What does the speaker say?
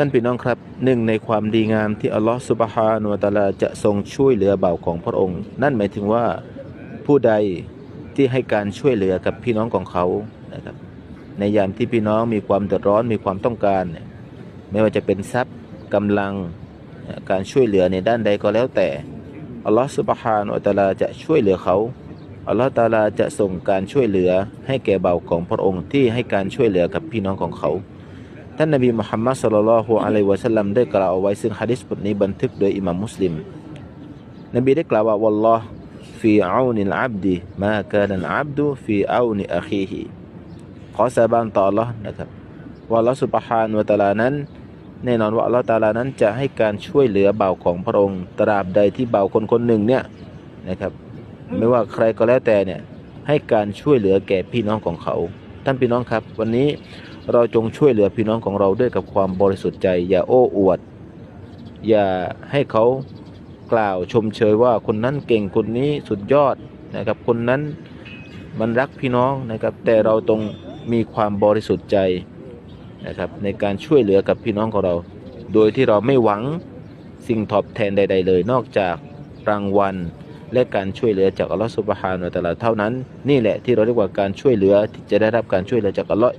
ท่านพี่น้องครับหนึ่งในความดีงามที่อัลลอฮฺสุบฮานุตะอาลาจะทรงช่วยเหลือเบาของพระองค์ นั่นหมายถึงว่าผู้ใดที่ให้การช่วยเหลือกับพี่น้องของเขานะครับในยามที่พี่น้องมีความเดือดร้อนมีความต้องการเนี่ยไม่ว่าจะเป็นทรัพย์กำลังการช่วยเหลือในด้านใดก็แล้วแต่อัลลอฮฺสุบฮานุตะอาลาจะช่วยเหลือเขาอัลลอฮฺตาลาจะส่งการช่วยเหลือให้แก่เบาของพระองค์ที่ให้การช่วยเหลือกับพี่น้องของเขา ท่านนบีมุฮัมมัดสุลลัลลอฮุอะลัยวะสัลลัมได้กล่าวเอาไว้ซึ่งฮะดิษบทนี้บันทึกโดยอิหม่ามมุสลิม นบีได้กล่าวว่าวัลลอฮ์ฟีอานิลอับดีมากานัลอับดุฟีอานิอาคีฮีขอสาบานต่อ Allah นะครับว่า Allah สุบฮานวะตาลานั้น แน่นอนว่า Allah ตาลานั้นจะให้การช่วยเหลือเบาของพระองค์ตราบใดที่เบาคนคนหนึ่งเนี่ยนะครับ ไม่ว่าใครก็แล้วแต่เนี่ยให้การช่วยเหลือแก่พี่น้องของเขา ท่านพี่น้องครับ วันนี้ เราจงช่วยเหลือพี่น้องของเราด้วยกับความบริสุทธิ์ใจ อย่าโอ้อวด อย่าให้เขากล่าวชมเชยว่าคนนั้นเก่งคนนี้สุดยอดนะครับคนนั้นมันรักพี่น้องนะครับแต่เราต้องมีความบริสุทธิ์ใจนะครับในการช่วยเหลือกับพี่น้องของเรา โดยที่เราไม่หวังสิ่งตอบแทนใด ๆ เลย นอกจากรางวัลและการช่วยเหลือจากอัลลอฮฺสุบฮานุวะตะอาลาเท่านั้น นี่แหละที่เราเรียกว่าการช่วยเหลือที่จะได้รับการช่วยเหลือจากอัลลอฮฺ